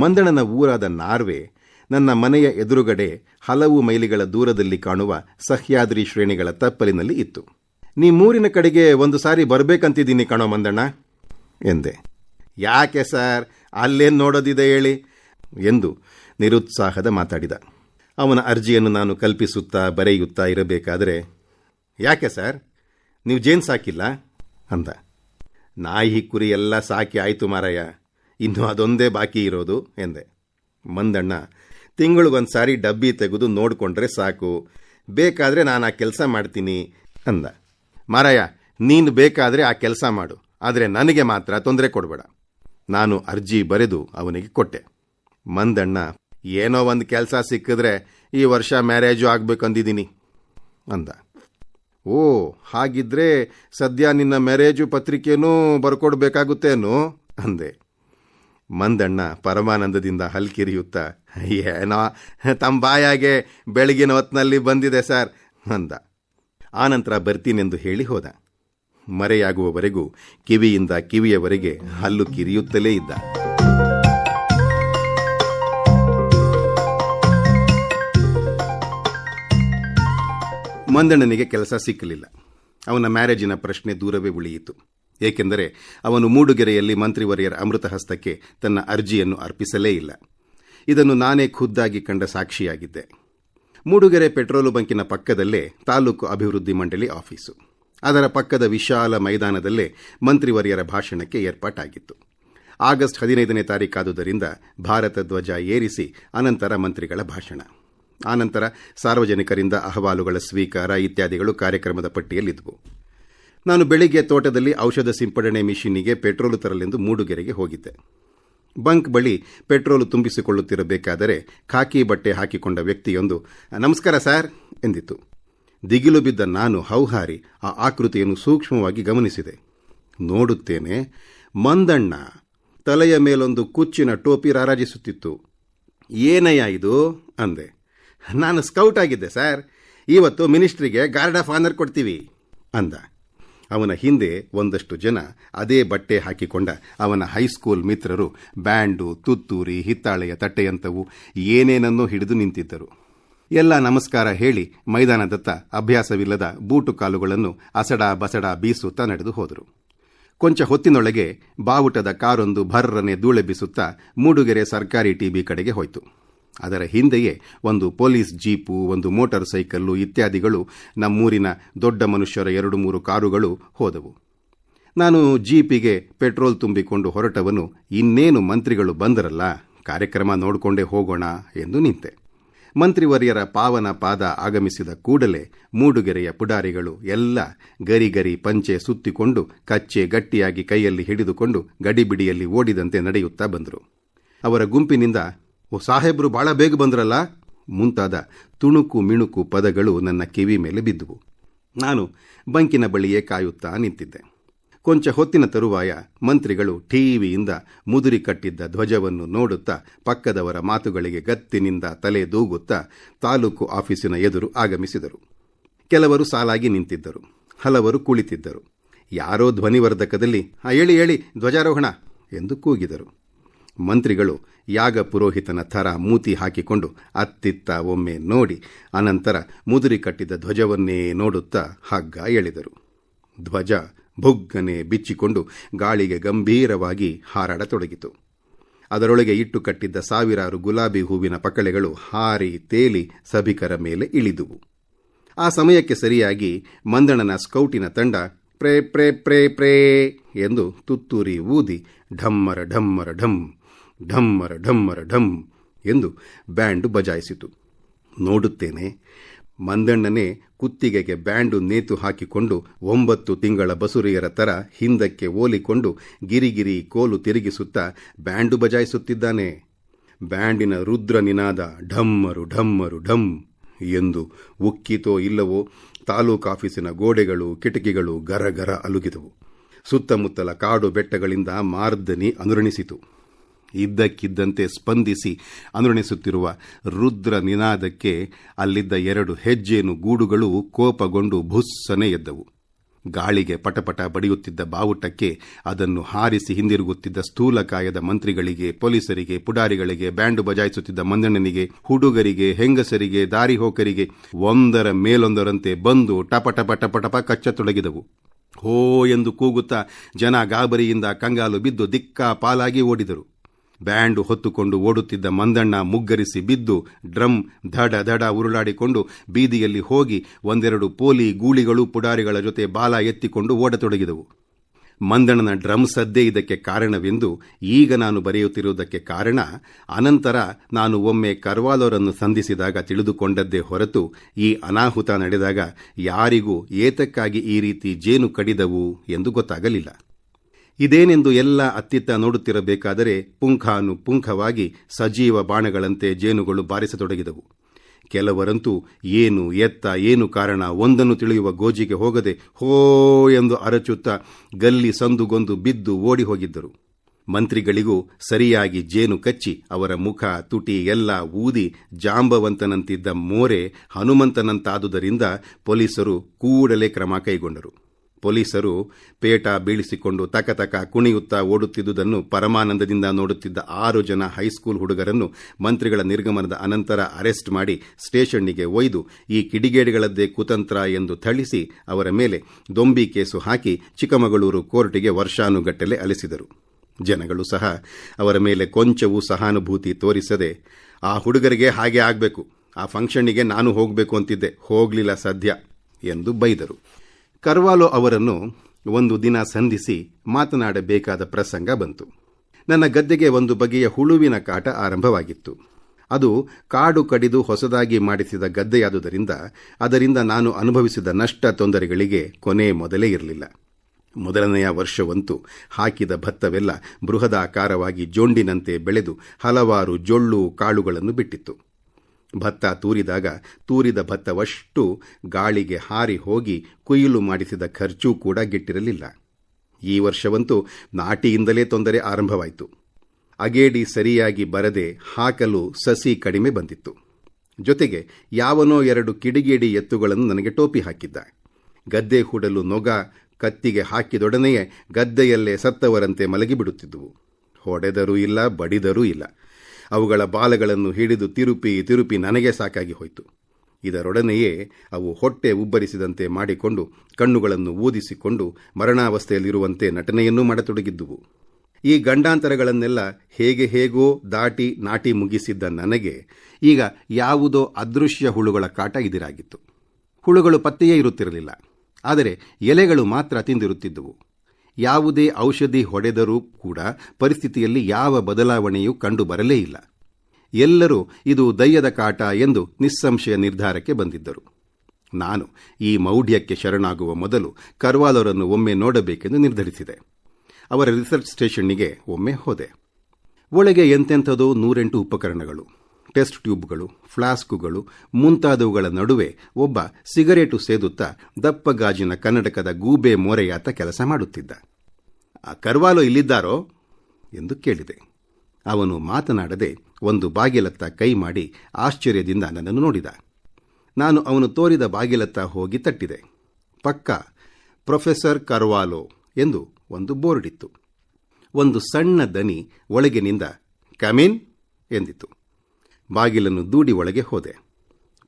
ಮಂದಣನ ಊರಾದ Norway ನನ್ನ ಮನೆಯ ಎದುರುಗಡೆ ಹಲವು ಮೈಲಿಗಳ ದೂರದಲ್ಲಿ ಕಾಣುವ ಸಹ್ಯಾದ್ರಿ ಶ್ರೇಣಿಗಳ ತಪ್ಪಲಿನಲ್ಲಿ ಇತ್ತು. ನೀ ಮೂರಿನ ಕಡೆಗೆ ಒಂದು ಸಾರಿ ಬರಬೇಕಂತಿದ್ದೀನಿ ಕಣೋ ಮಂದಣ್ಣ, ಎಂದೆ. ಯಾಕೆ ಸರ್, ಅಲ್ಲೇನು ನೋಡೋದಿದೆ ಹೇಳಿ, ಎಂದು ನಿರುತ್ಸಾಹದ ಮಾತಾಡಿದ. ಅವನ ಅರ್ಜಿಯನ್ನು ನಾನು ಕಲ್ಪಿಸುತ್ತಾ ಬರೆಯುತ್ತಾ ಇರಬೇಕಾದರೆ, ಯಾಕೆ ಸರ್, ನೀವು ಜೇನು ಸಾಕಿಲ್ಲ ಅಂದ. ನಾಯಿ ಕುರಿ ಎಲ್ಲ ಸಾಕಿ ಆಯಿತು ಮಾರಯ್ಯ ಇನ್ನು ಅದೊಂದೇ ಬಾಕಿ ಇರೋದು, ಎಂದೆ. ಮಂದಣ್ಣ ತಿಂಗಳಿಗೊಂದು ಸಾರಿ ಡಬ್ಬಿ ತೆಗೆದು ನೋಡಿಕೊಂಡ್ರೆ ಸಾಕು. ಬೇಕಾದರೆ ನಾನು ಆ ಕೆಲಸ ಮಾಡ್ತೀನಿ, ಅಂದ. ಮಾರಾಯ, ನೀನು ಬೇಕಾದರೆ ಆ ಕೆಲಸ ಮಾಡು, ಆದರೆ ನನಗೆ ಮಾತ್ರ ತೊಂದರೆ ಕೊಡಬೇಡ. ನಾನು ಅರ್ಜಿ ಬರೆದು ಅವನಿಗೆ ಕೊಟ್ಟೆ. ಮಂದಣ್ಣ, ಏನೋ ಒಂದು ಕೆಲಸ ಸಿಕ್ಕಿದ್ರೆ ಈ ವರ್ಷ ಮ್ಯಾರೇಜು ಆಗಬೇಕಂದಿದ್ದೀನಿ, ಅಂದ. ಓ, ಹಾಗಿದ್ರೆ ಸದ್ಯ ನಿನ್ನ ಮ್ಯಾರೇಜು ಪತ್ರಿಕೆಯೂ ಬರ್ಕೊಡ್ಬೇಕಾಗುತ್ತೇನು, ಅಂದೆ. ಮಂದಣ್ಣ ಪರಮಾನಂದದಿಂದ ಹಲ್ಕಿರಿಯುತ್ತಾ, ಏನೋ ತಮ್ಮ ಬಾಯಾಗೆ ಬೆಳಗಿನ ಹೊತ್ತಿನಲ್ಲಿ ಬಂದಿದೆ ಸರ್, ಅಂದ. ಆನಂತರ ಬರ್ತೀನೆಂದು ಹೇಳಿ ಹೋದ. ಮರೆಯಾಗುವವರೆಗೂ ಕಿವಿಯಿಂದ ಕಿವಿಯವರೆಗೆ ಹಲ್ಲು ಕಿರಿಯುತ್ತಲೇ ಇದ್ದ. ಮಂದಣ್ಣನಿಗೆ ಕೆಲಸ ಸಿಕ್ಕಲಿಲ್ಲ. ಅವನ ಮ್ಯಾರೇಜಿನ ಪ್ರಶ್ನೆ ದೂರವೇ ಉಳಿಯಿತು. ಏಕೆಂದರೆ ಅವನು ಮೂಡುಗೆರೆಯಲ್ಲಿ ಮಂತ್ರಿವರ್ಯರ ಅಮೃತ ಹಸ್ತಕ್ಕೆ ತನ್ನ ಅರ್ಜಿಯನ್ನು ಅರ್ಪಿಸಲೇ ಇಲ್ಲ. ಇದನ್ನು ನಾನೇ ಖುದ್ದಾಗಿ ಕಂಡ ಸಾಕ್ಷಿಯಾಗಿದ್ದೆ. ಮೂಡುಗೆರೆ ಪೆಟ್ರೋಲ್ ಬಂಕಿನ ಪಕ್ಕದಲ್ಲೇ ತಾಲೂಕು ಅಭಿವೃದ್ಧಿ ಮಂಡಳಿ ಆಫೀಸು. ಅದರ ಪಕ್ಕದ ವಿಶಾಲ ಮೈದಾನದಲ್ಲೇ ಮಂತ್ರಿವರ್ಯರ ಭಾಷಣಕ್ಕೆ ಏರ್ಪಾಟಾಗಿತ್ತು. ಆಗಸ್ಟ್ ಹದಿನೈದನೇ ತಾರೀಕಾದುದರಿಂದ ಭಾರತ ಧ್ವಜ ಏರಿಸಿ ಅನಂತರ ಮಂತ್ರಿಗಳ ಭಾಷಣ. ಆನಂತರ ಸಾರ್ವಜನಿಕರಿಂದ ಅಹವಾಲುಗಳ ಸ್ವೀಕಾರ ಇತ್ಯಾದಿಗಳು ಕಾರ್ಯಕ್ರಮದ ಪಟ್ಟಿಯಲ್ಲಿದ್ದವು ನಾನು ಬೆಳಿಗ್ಗೆ ತೋಟದಲ್ಲಿ ಔಷಧ ಸಿಂಪಡಣೆ ಮಿಷಿನಿಗೆ ಪೆಟ್ರೋಲ್ ತರಲೆಂದು ಮೂಡುಗೆರೆಗೆ ಹೋಗಿದ್ದೆ. ಬಂಕ್ ಬಳಿ ಪೆಟ್ರೋಲು ತುಂಬಿಸಿಕೊಳ್ಳುತ್ತಿರಬೇಕಾದರೆ ಖಾಕಿ ಬಟ್ಟೆ ಹಾಕಿಕೊಂಡ ವ್ಯಕ್ತಿಯೊಂದು, ನಮಸ್ಕಾರ ಸರ್ ಎಂದಿತು ದಿಗಿಲು ಬಿದ್ದ ನಾನು ಹೌಹಾರಿ ಆ ಆಕೃತಿಯನ್ನು ಸೂಕ್ಷ್ಮವಾಗಿ ಗಮನಿಸಿದೆ. ನೋಡುತ್ತೇನೆ, ಮಂದಣ್ಣ ತಲೆಯ ಮೇಲೊಂದು ಕುಚ್ಚಿನ ಟೋಪಿ ರಾರಾಜಿಸುತ್ತಿತ್ತು. ಏನಯ್ಯ ಇದು? ಅಂದೆ. ನಾನು ಸ್ಕೌಟ್ ಆಗಿದ್ದೆ ಸರ್. ಇವತ್ತು ಮಿನಿಸ್ಟ್ರಿಗೆ ಗಾರ್ಡ್ ಆಫ್ ಆನರ್ ಕೊಡ್ತೀವಿ ಅಂದ. ಅವನ ಹಿಂದೆ ಒಂದಷ್ಟು ಜನ ಅದೇ ಬಟ್ಟೆ ಹಾಕಿಕೊಂಡ ಅವನ ಹೈಸ್ಕೂಲ್ ಮಿತ್ರರು ಬ್ಯಾಂಡು, ತುತ್ತೂರಿ, ಹಿತ್ತಾಳೆಯ ತಟ್ಟೆಯಂಥವು ಏನೇನನ್ನೋ ಹಿಡಿದು ನಿಂತಿದ್ದರು. ಎಲ್ಲ ನಮಸ್ಕಾರ ಹೇಳಿ ಮೈದಾನದತ್ತ ಅಭ್ಯಾಸವಿಲ್ಲದ ಬೂಟು ಕಾಲುಗಳನ್ನು ಅಸಡ ಬಸಡ ಬೀಸುತ್ತಾ ನಡೆದು ಹೋದರು. ಕೊಂಚ ಹೊತ್ತಿನೊಳಗೆ ಬಾವುಟದ ಕಾರೊಂದು ಭರ್ರನೆ ಧೂಳೆಬ್ಬಿಸುತ್ತಾ ಮೂಡುಗೆರೆ ಸರ್ಕಾರಿ ಟಿಬಿ ಕಡೆಗೆ ಹೋಯಿತು. ಅದರ ಹಿಂದೆಯೇ ಒಂದು ಪೊಲೀಸ್ ಜೀಪು, ಒಂದು ಮೋಟಾರ್ ಸೈಕಲ್ಲು ಇತ್ಯಾದಿಗಳು ನಮ್ಮೂರಿನ ದೊಡ್ಡ ಮನುಷ್ಯರ ಎರಡು ಮೂರು ಕಾರುಗಳು ಹೋದವು. ನಾನು ಜೀಪಿಗೆ ಪೆಟ್ರೋಲ್ ತುಂಬಿಕೊಂಡು ಹೊರಟವನು, ಇನ್ನೇನು ಮಂತ್ರಿಗಳು ಬಂದರಲ್ಲ, ಕಾರ್ಯಕ್ರಮ ನೋಡಿಕೊಂಡೇ ಹೋಗೋಣ ಎಂದು ನಿಂತೆ. ಮಂತ್ರಿವರ್ಯರ ಪಾವನ ಪಾದ ಆಗಮಿಸಿದ ಕೂಡಲೇ ಮೂಡುಗೆರೆಯ ಪುಡಾರಿಗಳು ಎಲ್ಲ ಗರಿಗರಿ ಪಂಚೆ ಸುತ್ತಿಕೊಂಡು ಕಚ್ಚೆ ಗಟ್ಟಿಯಾಗಿ ಕೈಯಲ್ಲಿ ಹಿಡಿದುಕೊಂಡು ಗಡಿಬಿಡಿಯಲ್ಲಿ ಓಡಿದಂತೆ ನಡೆಯುತ್ತಾ ಬಂದರು. ಅವರ ಗುಂಪಿನಿಂದ ಓ ಸಾಹೇಬ್ರು ಬಹಳ ಬೇಗ ಬಂದ್ರಲ್ಲ? ಮುಂತಾದ ತುಣುಕು ಮಿಣುಕು ಪದಗಳು ನನ್ನ ಕಿವಿ ಮೇಲೆ ಬಿದ್ದುವು. ನಾನು ಬಂಕಿನ ಬಳಿಯೇ ಕಾಯುತ್ತಾ ನಿಂತಿದ್ದೆ. ಕೊಂಚ ಹೊತ್ತಿನ ತರುವಾಯ ಮಂತ್ರಿಗಳು ಟಿವಿಯಿಂದ ಮುದುರಿ ಕಟ್ಟಿದ್ದ ಧ್ವಜವನ್ನು ನೋಡುತ್ತಾ ಪಕ್ಕದವರ ಮಾತುಗಳಿಗೆ ಗತ್ತಿನಿಂದ ತಲೆ ದೂಗುತ್ತಾ ತಾಲೂಕು ಆಫೀಸಿನ ಎದುರು ಆಗಮಿಸಿದರು. ಕೆಲವರು ಸಾಲಾಗಿ ನಿಂತಿದ್ದರು, ಹಲವರು ಕುಳಿತಿದ್ದರು. ಯಾರೋ ಧ್ವನಿವರ್ಧಕದಲ್ಲಿ ಹೇಳಿ ಹೇಳಿ, ಧ್ವಜಾರೋಹಣ, ಎಂದು ಕೂಗಿದರು. ಮಂತ್ರಿಗಳು ಯಾಗ ಪುರೋಹಿತನ ಥರ ಮೂತಿ ಹಾಕಿಕೊಂಡು ಅತ್ತಿತ್ತ ಒಮ್ಮೆ ನೋಡಿ ಅನಂತರ ಮುದುರಿ ಕಟ್ಟಿದ ಧ್ವಜವನ್ನೇ ನೋಡುತ್ತಾ ಹಗ್ಗ ಎಳೆದರು. ಧ್ವಜ ಬುಗ್ಗನೆ ಬಿಚ್ಚಿಕೊಂಡು ಗಾಳಿಗೆ ಗಂಭೀರವಾಗಿ ಹಾರಾಡತೊಡಗಿತು. ಅದರೊಳಗೆ ಇಟ್ಟು ಕಟ್ಟಿದ್ದ ಸಾವಿರಾರು ಗುಲಾಬಿ ಹೂವಿನ ಪಕಳೆಗಳು ಹಾರಿ ತೇಲಿ ಸಭಿಕರ ಮೇಲೆ ಇಳಿದುವು. ಆ ಸಮಯಕ್ಕೆ ಸರಿಯಾಗಿ ಮಂದಣನ ಸ್ಕೌಟಿನ ತಂಡ ಪ್ರೇ ಪ್ರೇ ಪ್ರೇ ಪ್ರೇ ಎಂದು ತುತ್ತೂರಿ ಊದಿ ಢಮ್ಮರ ಢಮ್ಮರ ಢಮ್ ಢಮ್ಮರ ಢಮ್ಮರ ಢಮ್ ಎಂದು ಬ್ಯಾಂಡು ಬಜಾಯಿಸಿತು. ನೋಡುತ್ತೇನೆ, ಮಂದಣ್ಣನೇ ಕುತ್ತಿಗೆಗೆ ಬ್ಯಾಂಡು ನೇತು ಹಾಕಿಕೊಂಡು ಒಂಬತ್ತು ತಿಂಗಳ ಬಸುರಿಯರ ತರ ಹಿಂದಕ್ಕೆ ಓಲಿಕೊಂಡು ಗಿರಿಗಿರಿ ಕೋಲು ತಿರುಗಿಸುತ್ತಾ ಬ್ಯಾಂಡು ಬಜಾಯಿಸುತ್ತಿದ್ದಾನೆ. ಬ್ಯಾಂಡಿನ ರುದ್ರ ನಿನಾದ ಢಮ್ಮರು ಢಮ್ಮರು ಢಮ್ ಎಂದು ಉಕ್ಕಿತೋ ಇಲ್ಲವೋ ತಾಲೂಕಾಫೀಸಿನ ಗೋಡೆಗಳು, ಕಿಟಕಿಗಳು ಗರಗರ ಅಲುಗಿದವು. ಸುತ್ತಮುತ್ತಲ ಕಾಡು ಬೆಟ್ಟಗಳಿಂದ ಮಾರ್ದನಿ ಅನುರಣಿಸಿತು. ಇದ್ದಕ್ಕಿದ್ದಂತೆ ಸ್ಪಂದಿಸಿ ಅನುರಣಿಸುತ್ತಿರುವ ರುದ್ರ ನಿನಾದಕ್ಕೆ ಅಲ್ಲಿದ್ದ ಎರಡು ಹೆಜ್ಜೇನು ಗೂಡುಗಳು ಕೋಪಗೊಂಡು ಭುಸ್ಸನೆ ಎದ್ದವು. ಗಾಳಿಗೆ ಪಟಪಟ ಬಡಿಯುತ್ತಿದ್ದ ಬಾವುಟಕ್ಕೆ ಅದನ್ನು ಹಾರಿಸಿ ಹಿಂದಿರುಗುತ್ತಿದ್ದ ಸ್ಥೂಲಕಾಯದ ಮಂತ್ರಿಗಳಿಗೆ, ಪೊಲೀಸರಿಗೆ, ಪುಡಾರಿಗಳಿಗೆ, ಬ್ಯಾಂಡು ಬಜಾಯಿಸುತ್ತಿದ್ದ ಮಂದಣ್ಣನಿಗೆ, ಹುಡುಗರಿಗೆ, ಹೆಂಗಸರಿಗೆ ದಾರಿಹೋಕರಿಗೆ ಒಂದರ ಮೇಲೊಂದರಂತೆ ಬಂದು ಟಪ ಟಪ ಟಪ ಟಪ ಕಚ್ಚತೊಡಗಿದವು. ಹೋ ಎಂದು ಕೂಗುತ್ತಾ ಜನ ಗಾಬರಿಯಿಂದ ಕಂಗಾಲು ಬಿದ್ದು ದಿಕ್ಕಾ ಪಾಲಾಗಿ ಓಡಿದರು. ಬ್ಯಾಂಡು ಹೊತ್ತುಕೊಂಡು ಓಡುತ್ತಿದ್ದ ಮಂದಣ್ಣ ಮುಗ್ಗರಿಸಿ ಬಿದ್ದು ಡ್ರಮ್ ಧಡ ಧಡ ಉರುಳಾಡಿಕೊಂಡು ಬೀದಿಯಲ್ಲಿ ಹೋಗಿ ಒಂದೆರಡು ಪೋಲಿ ಗೂಳಿಗಳು ಪುಡಾರಿಗಳ ಜೊತೆ ಬಾಲ ಎತ್ತಿಕೊಂಡು ಓಡತೊಡಗಿದವು. ಮಂದಣ್ಣನ ಡ್ರಮ್ ಸದ್ದೇ ಇದಕ್ಕೆ ಕಾರಣವೆಂದು ಈಗ ನಾನು ಬರೆಯುತ್ತಿರುವುದಕ್ಕೆ ಕಾರಣ, ಅನಂತರ ನಾನು ಒಮ್ಮೆ ಕರ್ವಾಲೋರನ್ನು ಸಂಧಿಸಿದಾಗ ತಿಳಿದುಕೊಂಡದ್ದೇ ಹೊರತು ಈ ಅನಾಹುತ ನಡೆದಾಗ ಯಾರಿಗೂ ಏತಕ್ಕಾಗಿ ಈ ರೀತಿ ಜೇನು ಕಡಿದವು ಎಂದು ಗೊತ್ತಾಗಲಿಲ್ಲ. ಇದೇನೆಂದು ಎಲ್ಲ ಅತ್ತಿತ್ತ ನೋಡುತ್ತಿರಬೇಕಾದರೆ ಪುಂಖಾನು ಪುಂಖವಾಗಿ ಸಜೀವ ಬಾಣಗಳಂತೆ ಜೇನುಗಳು ಬಾರಿಸತೊಡಗಿದವು. ಕೆಲವರಂತೂ ಏನು ಎತ್ತ ಏನು ಕಾರಣ ಒಂದನ್ನು ತಿಳಿಯುವ ಗೋಜಿಗೆ ಹೋಗದೆ ಹೋ ಎಂದು ಅರಚುತ್ತಾ ಗಲ್ಲಿ ಸಂದುಗೊಂದು ಬಿದ್ದು ಓಡಿ ಹೋಗಿದ್ದರು ಮಂತ್ರಿಗಳಿಗೂ ಸರಿಯಾಗಿ ಜೇನು ಕಚ್ಚಿ ಅವರ ಮುಖ ತುಟಿ ಎಲ್ಲ ಊದಿ ಜಾಂಬವಂತನಂತಿದ್ದ ಮೋರೆ ಹನುಮಂತನಂತಾದುದರಿಂದ ಪೊಲೀಸರು ಕೂಡಲೇ ಕ್ರಮ ಕೈಗೊಂಡರು. ಪೊಲೀಸರು ಪೇಟ ಬೀಳಿಸಿಕೊಂಡು ತಕತಕ ಕುಣಿಯುತ್ತಾ ಓಡುತ್ತಿದ್ದುದನ್ನು ಪರಮಾನಂದದಿಂದ ನೋಡುತ್ತಿದ್ದ ಆರು ಜನ ಹೈಸ್ಕೂಲ್ ಹುಡುಗರನ್ನು ಮಂತ್ರಿಗಳ ನಿರ್ಗಮನದ ಅನಂತರ ಅರೆಸ್ಟ್ ಮಾಡಿ ಸ್ಟೇಷನ್ನಿಗೆ ಒಯ್ದು ಈ ಕಿಡಿಗೇಡಿಗಳದ್ದೇ ಕುತಂತ್ರ ಎಂದು ಥಳಿಸಿ ಅವರ ಮೇಲೆ ದೊಂಬಿ ಕೇಸು ಹಾಕಿ ಚಿಕ್ಕಮಗಳೂರು ಕೋರ್ಟಿಗೆ ವರ್ಷಾನುಗಟ್ಟಲೆ ಅಲಿಸಿದರು. ಜನಗಳು ಸಹ ಅವರ ಮೇಲೆ ಕೊಂಚವೂ ಸಹಾನುಭೂತಿ ತೋರಿಸದೆ, ಆ ಹುಡುಗರಿಗೆ ಹಾಗೆ ಆಗಬೇಕು. ಆ ಫಂಕ್ಷನ್ನಿಗೆ ನಾನು ಹೋಗಬೇಕು ಅಂತಿದ್ದೆ. ಹೋಗಲಿಲ್ಲ ಸದ್ಯ ಎಂದು ಬೈದರು. ಕರ್ವಾಲೋ ಅವರನ್ನು ಒಂದು ದಿನ ಸಂಧಿಸಿ ಮಾತನಾಡಬೇಕಾದ ಪ್ರಸಂಗ ಬಂತು. ನನ್ನ ಗದ್ದೆಗೆ ಒಂದು ಬಗೆಯ ಹುಳುವಿನ ಕಾಟ ಆರಂಭವಾಗಿತ್ತು. ಅದು ಕಾಡು ಕಡಿದು ಹೊಸದಾಗಿ ಮಾಡಿಸಿದ ಗದ್ದೆಯಾದುದರಿಂದ ಅದರಿಂದ ನಾನು ಅನುಭವಿಸಿದ ನಷ್ಟ ತೊಂದರೆಗಳಿಗೆ ಕೊನೆ ಮೊದಲೇ ಇರಲಿಲ್ಲ. ಮೊದಲನೆಯ ವರ್ಷವಂತೂ ಹಾಕಿದ ಭತ್ತವೆಲ್ಲ ಬೃಹದಾಕಾರವಾಗಿ ಜೊಂಡಿನಂತೆ ಬೆಳೆದು ಹಲವಾರು ಜೊಳ್ಳು ಕಾಳುಗಳನ್ನು ಬಿಟ್ಟಿತ್ತು. ಭತ್ತ ತೂರಿದಾಗ ತೂರಿದ ಭತ್ತವಷ್ಟು ಗಾಳಿಗೆ ಹಾರಿ ಹೋಗಿ ಕುಯಿಲು ಮಾಡಿಸಿದ ಖರ್ಚೂ ಕೂಡ ಗಿಟ್ಟಿರಲಿಲ್ಲ. ಈ ವರ್ಷವಂತೂ ನಾಟಿಯಿಂದಲೇ ತೊಂದರೆ ಆರಂಭವಾಯಿತು. ಅಗೇಡಿ ಸರಿಯಾಗಿ ಬರದೆ ಹಾಕಲು ಸಸಿ ಕಡಿಮೆ ಬಂದಿತ್ತು. ಜೊತೆಗೆ ಯಾವನೋ ಎರಡು ಕಿಡಿಗೇಡಿ ಎತ್ತುಗಳನ್ನು ನನಗೆ ಟೋಪಿ ಹಾಕಿದ್ದ. ಗದ್ದೆ ಹೂಡಲು ನೊಗ ಕತ್ತಿಗೆ ಹಾಕಿದೊಡನೆಯೇ ಗದ್ದೆಯಲ್ಲೇ ಸತ್ತವರಂತೆ ಮಲಗಿಬಿಡುತ್ತಿದ್ದುವು. ಹೊಡೆದರೂ ಇಲ್ಲ, ಬಡಿದರೂ ಇಲ್ಲ. ಅವುಗಳ ಬಾಲಗಳನ್ನು ಹಿಡಿದು ತಿರುಪಿ ತಿರುಪಿ ನನಗೆ ಸಾಕಾಗಿ ಹೋಯಿತು. ಇದರೊಡನೆಯೇ ಅವು ಹೊಟ್ಟೆ ಉಬ್ಬರಿಸಿದಂತೆ ಮಾಡಿಕೊಂಡು ಕಣ್ಣುಗಳನ್ನು ಊದಿಸಿಕೊಂಡು ಮರಣಾವಸ್ಥೆಯಲ್ಲಿರುವಂತೆ ನಟನೆಯನ್ನೂ ಮಾಡತೊಡಗಿದ್ದುವು. ಈ ಗಂಡಾಂತರಗಳನ್ನೆಲ್ಲ ಹೇಗೆ ಹೇಗೋ ದಾಟಿ ನಾಟಿ ಮುಗಿಸಿದ್ದ ನನಗೆ ಈಗ ಯಾವುದೋ ಅದೃಶ್ಯ ಹುಳುಗಳ ಕಾಟ ಇದಿರಾಗಿತ್ತು ಹುಳುಗಳು ಪತ್ತೆಯೇ ಇರುತ್ತಿರಲಿಲ್ಲ. ಆದರೆ ಎಲೆಗಳು ಮಾತ್ರ ತಿಂದಿರುತ್ತಿದ್ದುವು. ಯಾವುದೇ ಔಷಧಿ ಹೊಡೆದರೂ ಕೂಡ ಪರಿಸ್ಥಿತಿಯಲ್ಲಿ ಯಾವ ಬದಲಾವಣೆಯೂ ಕಂಡುಬರಲೇ ಇಲ್ಲ. ಎಲ್ಲರೂ ಇದು ದಯ್ಯದ ಕಾಟ ಎಂದು ನಿಸ್ಸಂಶಯ ನಿರ್ಧಾರಕ್ಕೆ ಬಂದಿದ್ದರು. ನಾನು ಈ ಮೌಢ್ಯಕ್ಕೆ ಶರಣಾಗುವ ಮೊದಲು ಕರ್ವಾಲರನ್ನು ಒಮ್ಮೆ ನೋಡಬೇಕೆಂದು ನಿರ್ಧರಿಸಿದೆ. ಅವರ ರಿಸರ್ಚ್ ಸ್ಟೇಷನ್ನಿಗೆ ಒಮ್ಮೆ ಹೋದೆ. ಒಳಗೆ ಎಂತೆಂಥದೋ ನೂರೆಂಟು ಉಪಕರಣಗಳು. ಟೆಸ್ಟ್ ಟ್ಯೂಬ್ಗಳು, ಫ್ಲಾಸ್ಕುಗಳು ಮುಂತಾದವುಗಳ ನಡುವೆ ಒಬ್ಬ ಸಿಗರೇಟು ಸೇದುತ್ತಾ ದಪ್ಪ ಗಾಜಿನ ಕನ್ನಡಕದ ಗೂಬೆ ಮೋರೆಯಾತ ಕೆಲಸ ಮಾಡುತ್ತಿದ್ದ. ಆ ಕರ್ವಾಲೋ ಇಲ್ಲಿದ್ದಾರೋ ಎಂದು ಕೇಳಿದೆ. ಅವನು ಮಾತನಾಡದೆ ಒಂದು ಬಾಗಿಲತ್ತ ಕೈ ಮಾಡಿ ಆಶ್ಚರ್ಯದಿಂದ ನನ್ನನ್ನು ನೋಡಿದ. ನಾನು ಅವನು ತೋರಿದ ಬಾಗಿಲತ್ತ ಹೋಗಿ ತಟ್ಟಿದೆ. ಪಕ್ಕ, ಪ್ರೊಫೆಸರ್ ಕರ್ವಾಲೋ ಎಂದು ಒಂದು ಬೋರ್ಡಿತ್ತು. ಒಂದು ಸಣ್ಣ ದನಿ ಒಳಗಿನಿಂದ ಕಮಿನ್ ಎಂದಿತು ಬಾಗಿಲನ್ನು ದೂಡಿ ಒಳಗೆ ಹೋದೆ.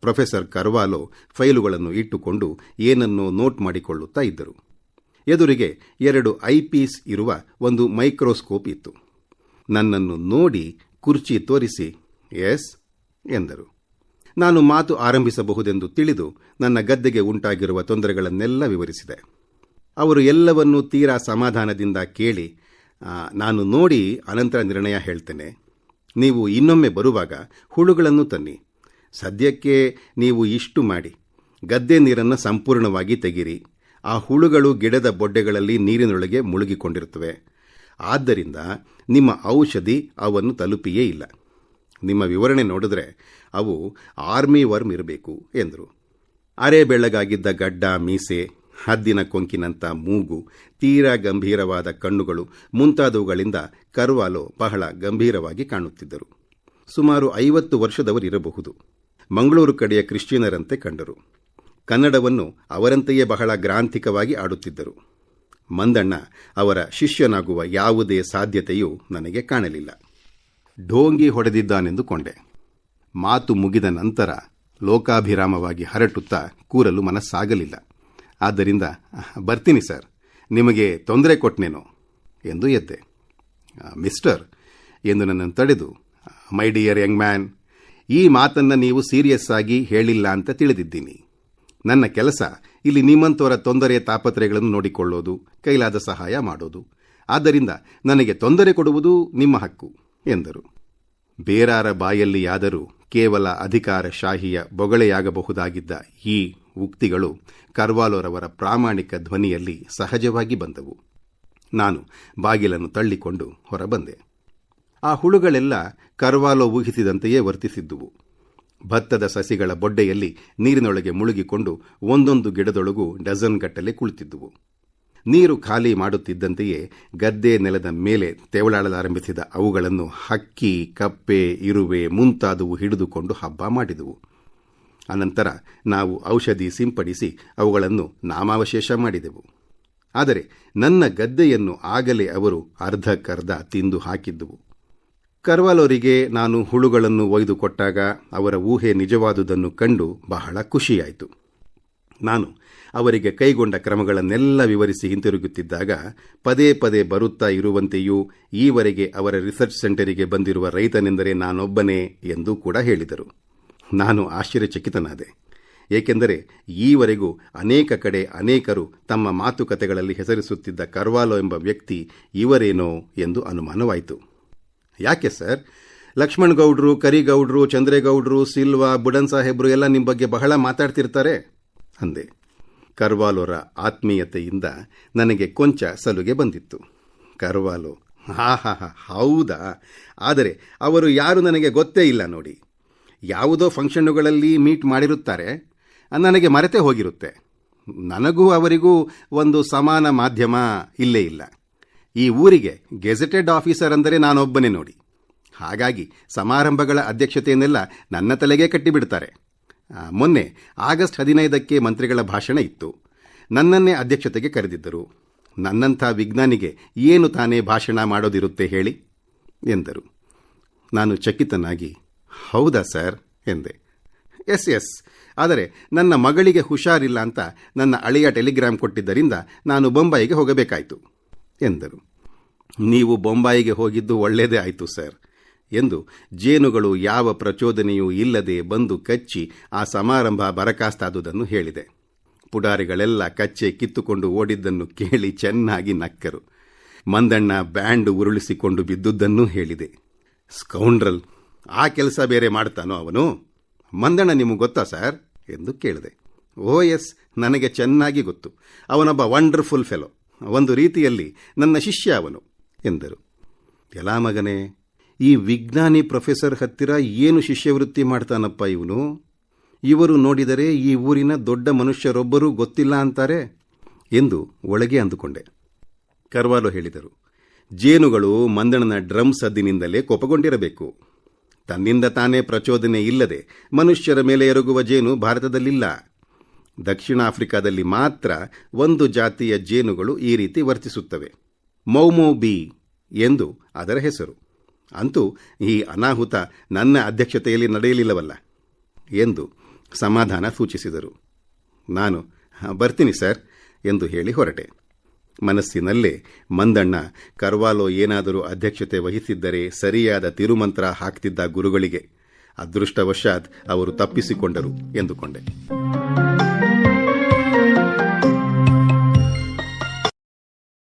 ಪ್ರೊಫೆಸರ್ ಕರ್ವಾಲೋ ಫೈಲುಗಳನ್ನು ಇಟ್ಟುಕೊಂಡು ಏನನ್ನೋ ನೋಟ್ ಮಾಡಿಕೊಳ್ಳುತ್ತಾ ಇದ್ದರು. ಎದುರಿಗೆ ಎರಡು ಐಪೀಸ್ ಇರುವ ಒಂದು ಮೈಕ್ರೋಸ್ಕೋಪ್ ಇತ್ತು. ನನ್ನನ್ನು ನೋಡಿ ಕುರ್ಚಿ ತೋರಿಸಿ, ಎಸ್ ಎಂದರು. ನಾನು ಮಾತು ಆರಂಭಿಸಬಹುದೆಂದು ತಿಳಿದು ನನ್ನ ಗದ್ದೆಗೆ ಉಂಟಾಗಿರುವ ತೊಂದರೆಗಳನ್ನೆಲ್ಲ ವಿವರಿಸಿದೆ. ಅವರು ಎಲ್ಲವನ್ನೂ ತೀರಾ ಸಮಾಧಾನದಿಂದ ಕೇಳಿ ನಾನು ನೋಡಿ ಅನಂತರ ನಿರ್ಣಯ ಹೇಳ್ತೇನೆ. ನೀವು ಇನ್ನೊಮ್ಮೆ ಬರುವಾಗ ಹುಳುಗಳನ್ನು ತನ್ನಿ. ಸದ್ಯಕ್ಕೆ ನೀವು ಇಷ್ಟು ಮಾಡಿ. ಗದ್ದೆ ನೀರನ್ನು ಸಂಪೂರ್ಣವಾಗಿ ತೆಗಿರಿ. ಆ ಹುಳುಗಳು ಗಿಡದ ಬೊಡ್ಡೆಗಳಲ್ಲಿ ನೀರಿನೊಳಗೆ ಮುಳುಗಿಕೊಂಡಿರುತ್ತವೆ. ಆದ್ದರಿಂದ ನಿಮ್ಮ ಔಷಧಿ ಅವನ್ನು ತಲುಪಿಯೇ ಇಲ್ಲ. ನಿಮ್ಮ ವಿವರಣೆ ನೋಡಿದ್ರೆ ಅವು ಆರ್ಮಿ ವರ್ಮ್ ಇರಬೇಕು, ಎಂದರು. ಅರೆ ಬೆಳ್ಳಗಾಗಿದ್ದ ಗಡ್ಡ, ಮೀಸೆ ಹದ್ದಿನ ಕೊಂಕಿನಂಥ ಮೂಗು, ತೀರಾ ಗಂಭೀರವಾದ ಕಣ್ಣುಗಳು, ಮುಂತಾದವುಗಳಿಂದ ಕರ್ವಾಲೋ ಬಹಳ ಗಂಭೀರವಾಗಿ ಕಾಣುತ್ತಿದ್ದರು. ಸುಮಾರು ಐವತ್ತು ವರ್ಷದವರಿರಬಹುದು ಮಂಗಳೂರು ಕಡೆಯ ಕ್ರಿಶ್ಚಿಯನರಂತೆ ಕಂಡರು. ಕನ್ನಡವನ್ನು ಅವರಂತೆಯೇ ಬಹಳ ಗ್ರಾಂಥಿಕವಾಗಿ ಆಡುತ್ತಿದ್ದರು. ಮಂದಣ್ಣ ಅವರ ಶಿಷ್ಯನಾಗುವ ಯಾವುದೇ ಸಾಧ್ಯತೆಯೂ ನನಗೆ ಕಾಣಲಿಲ್ಲ. ಢೋಂಗಿ ಹೊಡೆದಿದ್ದಾನೆಂದುಕೊಂಡೆ ಮಾತು ಮುಗಿದ ನಂತರ ಲೋಕಾಭಿರಾಮವಾಗಿ ಹರಟುತ್ತಾ ಕೂರಲು ಮನಸ್ಸಾಗಲಿಲ್ಲ. ಆದ್ದರಿಂದ ಬರ್ತೀನಿ, ಸರ್. ನಿಮಗೆ ತೊಂದರೆ ಕೊಟ್ಟನೇನು ಎಂದು ಎದ್ದೆ. ಮಿಸ್ಟರ್, ಎಂದು ನನ್ನನ್ನು ತಡೆದು, ಮೈ ಡಿಯರ್ ಯಂಗ್ ಮ್ಯಾನ್, ಈ ಮಾತನ್ನು ನೀವು ಸೀರಿಯಸ್ ಆಗಿ ಹೇಳಿಲ್ಲ ಅಂತ ತಿಳಿದಿದ್ದೀನಿ. ನನ್ನ ಕೆಲಸ ಇಲ್ಲಿ ನಿಮ್ಮಂಥವರ ತೊಂದರೆ ತಾಪತ್ರೆಗಳನ್ನು ನೋಡಿಕೊಳ್ಳೋದು, ಕೈಲಾದ ಸಹಾಯ ಮಾಡೋದು. ಆದ್ದರಿಂದ ನನಗೆ ತೊಂದರೆ ಕೊಡುವುದು ನಿಮ್ಮ ಹಕ್ಕು, ಎಂದರು. ಬೇರಾರ ಬಾಯಲ್ಲಿಯಾದರೂ ಕೇವಲ ಅಧಿಕಾರ ಶಾಹಿಯ ಬೊಗಳೆಯಾಗಬಹುದಾಗಿದ್ದ ಈ ಉಕ್ತಿಗಳು ಕರ್ವಾಲೋರವರ ಪ್ರಾಮಾಣಿಕ ಧ್ವನಿಯಲ್ಲಿ ಸಹಜವಾಗಿ ಬಂದವು. ನಾನು ಬಾಗಿಲನ್ನು ತಳ್ಳಿಕೊಂಡು ಹೊರಬಂದೆ. ಆ ಹುಳುಗಳೆಲ್ಲ ಕರ್ವಾಲೋ ಊಹಿಸಿದಂತೆಯೇ ವರ್ತಿಸಿದ್ದುವು. ಭತ್ತದ ಸಸಿಗಳ ಬೊಡ್ಡೆಯಲ್ಲಿ ನೀರಿನೊಳಗೆ ಮುಳುಗಿಕೊಂಡು ಒಂದೊಂದು ಗಿಡದೊಳಗೂ ಡಜನ್ ಗಟ್ಟಲೆ ಕುಳಿತಿದ್ದುವು. ನೀರು ಖಾಲಿ ಮಾಡುತ್ತಿದ್ದಂತೆಯೇ ಗದ್ದೆ ನೆಲದ ಮೇಲೆ ತೆವಳಾಡಲಾರಂಭಿಸಿದ ಅವುಗಳನ್ನು ಹಕ್ಕಿ, ಕಪ್ಪೆ, ಇರುವೆ ಮುಂತಾದವು ಹಿಡಿದುಕೊಂಡು ಹಬ್ಬ ಮಾಡಿದವು. ಅನಂತರ ನಾವು ಔಷಧಿ ಸಿಂಪಡಿಸಿ ಅವುಗಳನ್ನು ನಾಮಾವಶೇಷ ಮಾಡಿದೆವು. ಆದರೆ ನನ್ನ ಗದ್ದೆಯನ್ನು ಆಗಲೇ ಅವರು ಅರ್ಧಕ್ಕರ್ಧ ತಿಂದು ಹಾಕಿದ್ದುವು. ಕರ್ವಾಲೋರಿಗೆ ನಾನು ಹುಳುಗಳನ್ನು ಒಯ್ದುಕೊಟ್ಟಾಗ ಅವರ ಊಹೆ ನಿಜವಾದುದನ್ನು ಕಂಡು ಬಹಳ ಖುಷಿಯಾಯಿತು. ನಾನು ಅವರಿಗೆ ಕೈಗೊಂಡ ಕ್ರಮಗಳನ್ನೆಲ್ಲ ವಿವರಿಸಿ ಹಿಂತಿರುಗುತ್ತಿದ್ದಾಗ ಪದೇ ಪದೇ ಬರುತ್ತಾ ಇರುವಂತೆಯೂ ಈವರೆಗೆ ಅವರ ರಿಸರ್ಚ್ ಸೆಂಟರಿಗೆ ಬಂದಿರುವ ರೈತನೆಂದರೆ ನಾನೊಬ್ಬನೇ ಎಂದು ಕೂಡ ಹೇಳಿದರು. ನಾನು ಆಶ್ಚರ್ಯಚಕಿತನಾದೆ. ಏಕೆಂದರೆ ಈವರೆಗೂ ಅನೇಕ ಕಡೆ ಅನೇಕರು ತಮ್ಮ ಮಾತುಕತೆಗಳಲ್ಲಿ ಹೆಸರಿಸುತ್ತಿದ್ದ ಕರ್ವಾಲೋ ಎಂಬ ವ್ಯಕ್ತಿ ಇವರೇನೋ ಎಂದು ಅನುಮಾನವಾಯಿತು. ಯಾಕೆ ಸರ್? ಲಕ್ಷ್ಮಣ್ ಗೌಡ್ರು ಕರಿಗೌಡ್ರು, ಚಂದ್ರೇಗೌಡ್ರು, ಸಿಲ್ವಾ ಬುಡನ್ ಸಾಹೇಬ್ರು ಎಲ್ಲ ನಿಮ್ಮ ಬಗ್ಗೆ ಬಹಳ ಮಾತಾಡ್ತಿರ್ತಾರೆ, ಅಂದೆ. ಕರ್ವಾಲೋರ ಆತ್ಮೀಯತೆಯಿಂದ ನನಗೆ ಕೊಂಚ ಸಲುಗೆ ಬಂದಿತ್ತು. ಕರ್ವಾಲೋ, ಹಾ ಹಾ ಹಾ, ಹೌದಾ? ಆದರೆ ಅವರು ಯಾರು ನನಗೆ ಗೊತ್ತೇ ಇಲ್ಲ ನೋಡಿ. ಯಾವುದೋ ಫಂಕ್ಷನ್ನುಗಳಲ್ಲಿ ಮೀಟ್ ಮಾಡಿರುತ್ತಾರೆ, ನನಗೆ ಮರೆತೇ ಹೋಗಿರುತ್ತೆ. ನನಗೂ ಅವರಿಗೂ ಒಂದು ಸಮಾನ ಮಾಧ್ಯಮ ಇಲ್ಲೇ ಇಲ್ಲ. ಈ ಊರಿಗೆ ಗೆಜೆಟೆಡ್ ಆಫೀಸರ್ ಅಂದರೆ ನಾನೊಬ್ಬನೇ ನೋಡಿ. ಹಾಗಾಗಿ ಸಮಾರಂಭಗಳ ಅಧ್ಯಕ್ಷತೆಯನ್ನೆಲ್ಲ ನನ್ನ ತಲೆಗೆ ಕಟ್ಟಿಬಿಡ್ತಾರೆ. ಮೊನ್ನೆ ಆಗಸ್ಟ್ ಹದಿನೈದಕ್ಕೆ ಮಂತ್ರಿಗಳ ಭಾಷಣ ಇತ್ತು. ನನ್ನನ್ನೇ ಅಧ್ಯಕ್ಷತೆಗೆ ಕರೆದಿದ್ದರು. ನನ್ನಂಥ ವಿಜ್ಞಾನಿಗೆ ಏನು ತಾನೇ ಭಾಷಣ ಮಾಡೋದಿರುತ್ತೆ ಹೇಳಿ? ಎಂದರು. ನಾನು ಚಕಿತನಾಗಿ ಹೌದಾ ಸರ್? ಎಂದೆ. Yes yes. ಆದರೆ ನನ್ನ ಮಗಳಿಗೆ ಹುಷಾರಿಲ್ಲ ಅಂತ ನನ್ನ ಅಳಿಯ ಟೆಲಿಗ್ರಾಮ್ ಕೊಟ್ಟಿದ್ದರಿಂದ ನಾನು ಬೊಂಬಾಯಿಗೆ ಹೋಗಬೇಕಾಯಿತು, ಎಂದರು. ನೀವು ಬೊಂಬಾಯಿಗೆ ಹೋಗಿದ್ದು ಒಳ್ಳೆಯದೇ ಆಯಿತು, ಸರ್, ಎಂದು ಜೇನುಗಳು ಯಾವ ಪ್ರಚೋದನೆಯೂ ಇಲ್ಲದೆ ಬಂದು ಕಚ್ಚಿ ಆ ಸಮಾರಂಭ ಬರಕಾಸ್ತಾದುದನ್ನು ಹೇಳಿದೆ. ಪುಡಾರಿಗಳೆಲ್ಲ ಕಚ್ಚೆ ಕಿತ್ತುಕೊಂಡು ಓಡಿದ್ದನ್ನು ಕೇಳಿ ಚೆನ್ನಾಗಿ ನಕ್ಕರು. ಮಂದಣ್ಣ ಬ್ಯಾಂಡ್ ಉರುಳಿಸಿಕೊಂಡು ಬಿದ್ದುದನ್ನೂ ಹೇಳಿದೆ. ಸ್ಕೌಂಡ್ರಲ್ ಆ ಕೆಲಸ ಬೇರೆ ಮಾಡ್ತಾನೋ ಅವನು? ಮಂದಣ್ಣ ನಿಮಗೆ ಗೊತ್ತಾ, ಸರ್? ಎಂದು ಕೇಳಿದೆ. ಓ ಎಸ್, ನನಗೆ ಚೆನ್ನಾಗಿ ಗೊತ್ತು. ಅವನೊಬ್ಬ ವಂಡರ್ಫುಲ್ ಫೆಲೋ. ಒಂದು ರೀತಿಯಲ್ಲಿ ನನ್ನ ಶಿಷ್ಯ ಅವನು, ಎಂದರು. ಎಲ್ಲ ಮಗನೇ, ಈ ವಿಜ್ಞಾನಿ ಪ್ರೊಫೆಸರ್ ಹತ್ತಿರ ಏನು ಶಿಷ್ಯವೃತ್ತಿ ಮಾಡ್ತಾನಪ್ಪ ಇವನು? ಇವರು ನೋಡಿದರೆ ಈ ಊರಿನ ದೊಡ್ಡ ಮನುಷ್ಯರೊಬ್ಬರೂ ಗೊತ್ತಿಲ್ಲ ಅಂತಾರೆ, ಎಂದು ಒಳಗೆ ಅಂದುಕೊಂಡೆ. ಕರ್ವಾಲು ಹೇಳಿದರು, ಜೇನುಗಳು ಮಂದಣನ ಡ್ರಮ್ ಸದ್ದಿನಿಂದಲೇ ಕೋಪಗೊಂಡಿರಬೇಕು. ತನ್ನಿಂದ ತಾನೇ ಪ್ರಚೋದನೆ ಇಲ್ಲದೆ ಮನುಷ್ಯರ ಮೇಲೆ ಎರಗುವ ಜೇನು ಭಾರತದಲ್ಲಿಲ್ಲ. ದಕ್ಷಿಣ ಆಫ್ರಿಕಾದಲ್ಲಿ ಮಾತ್ರ ಒಂದು ಜಾತಿಯ ಜೇನುಗಳು ಈ ರೀತಿ ವರ್ತಿಸುತ್ತವೆ. ಮೌಮೋ ಬಿ ಎಂದು ಅದರ ಹೆಸರು. ಅಂತೂ ಈ ಅನಾಹುತ ನನ್ನ ಅಧ್ಯಕ್ಷತೆಯಲ್ಲಿ ನಡೆಯಲಿಲ್ಲವಲ್ಲ ಎಂದು ಸಮಾಧಾನ ಸೂಚಿಸಿದರು. ನಾನು ಬರ್ತೀನಿ ಸರ್ ಎಂದು ಹೇಳಿ ಹೊರಟೆ. ಮನಸ್ಸಿನಲ್ಲೇ ಮಂದಣ್ಣ ಕರ್ವಾಲೋ ಏನಾದರೂ ಅಧ್ಯಕ್ಷತೆ ವಹಿಸಿದ್ದರೆ ಸರಿಯಾದ ತಿರುಮಂತ್ರ ಹಾಕ್ತಿದ್ದ ಗುರುಗಳಿಗೆ. ಅದೃಷ್ಟವಶಾತ್ ಅವರು ತಪ್ಪಿಸಿಕೊಂಡರು ಎಂದುಕೊಂಡೆ.